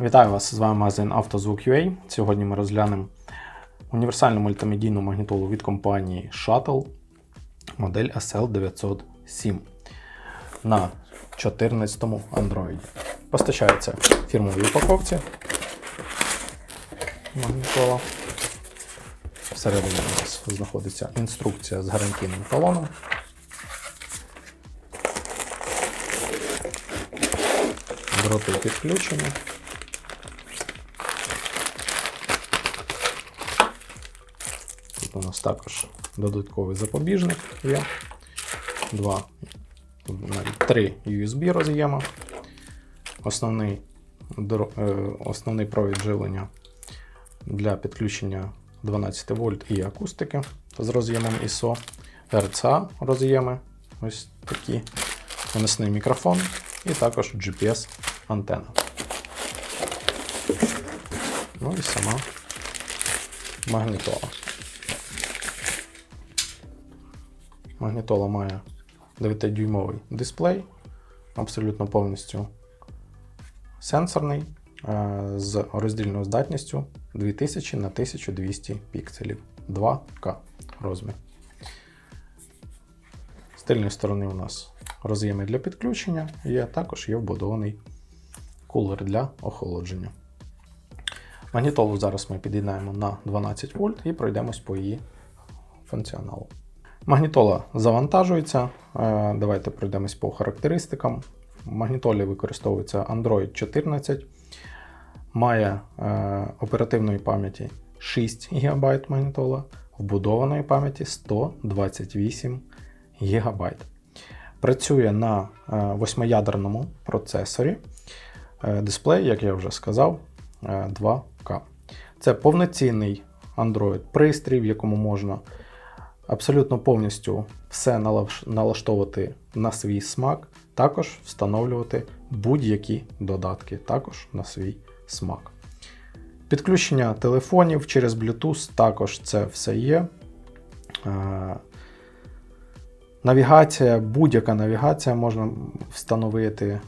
Вітаю вас! З вами магазин «Автозвук.UA». Сьогодні ми розглянемо універсальну мультимедійну магнітолу від компанії Shuttle модель SL907 на 14-му Android. Постачається в фірмовій упаковці магнітола. Всередині у нас знаходиться інструкція з гарантійним талоном. Дроти підключені. У нас також додатковий запобіжник є. Два, навіть три USB роз'єма. Основний, е, основний провід живлення для підключення 12 вольт і акустики з роз'ємом ISO, RCA роз'єми, ось такі, виносний мікрофон і також GPS антенна. Ну і сама магнітола. Магнітола має 9-дюймовий дисплей, абсолютно повністю сенсорний, е, з роздільною здатністю 2000 на 1200 пікселів 2К розмір. З тильної сторони у нас роз'єми для підключення, є, також є вбудований кулер для охолодження. Магнітолу зараз ми під'єднаємо на 12 вольт і пройдемось по її функціоналу. Магнітола завантажується. Е, Давайте пройдемось по характеристикам. В магнітолі використовується Android 14, має е, оперативної пам'яті 6 ГБ магнітола, вбудованої пам'яті 128 ГБ. Працює на е, восьмиядерному процесорі. Дисплей, як я вже сказав, е, 2К. Це повноцінний Android пристрій, в якому можна абсолютно повністю все налаштовувати на свій смак, також встановлювати будь-які додатки також на свій смак. Підключення телефонів через Bluetooth також це все є. Е, Навігація, будь-яка навігація можна встановити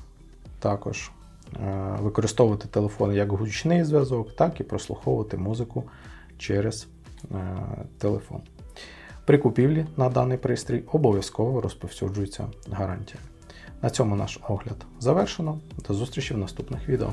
також, е, використовувати телефон як гучний зв'язок, так і прослуховувати музику через е, телефон. При купівлі на даний пристрій обов'язково розповсюджується гарантія. На цьому наш огляд завершено. До зустрічі в наступних відео.